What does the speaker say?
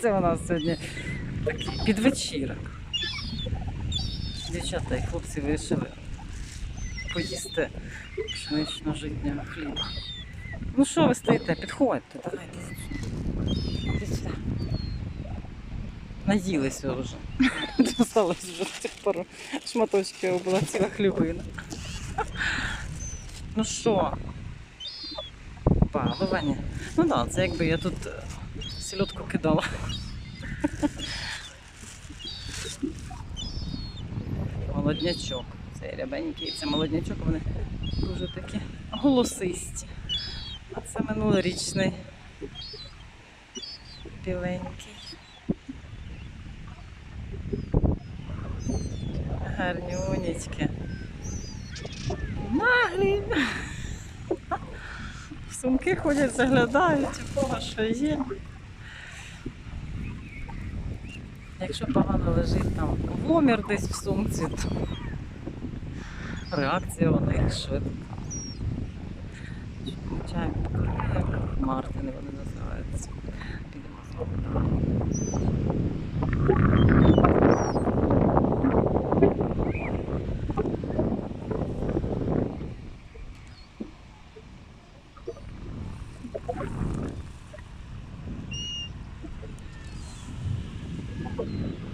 Це у нас сьогодні підвечірок. Дівчата і хлопці вирішили поїсти пшенично-житнього хліба. Ну що ви стоїте? Підходьте, давайте. Сюди. Наїлися вже. Осталось вже цих пару шматочків була ціла хлібина. Ну що? Балування. Ну так, да, це якби я тут е, сільотку кидала. Молоднячок. Це рябенький, це молоднячок, вони дуже такі голосисті. А це минулорічний біленький. Гарнюнечки. Наглі сумки ходять, заглядають, у кого що є. Якщо погано лежить там вомір десь в сумці, то реакція у них швидка. Чаємо покормили, Мартини вони називаються. Підемо Thank you.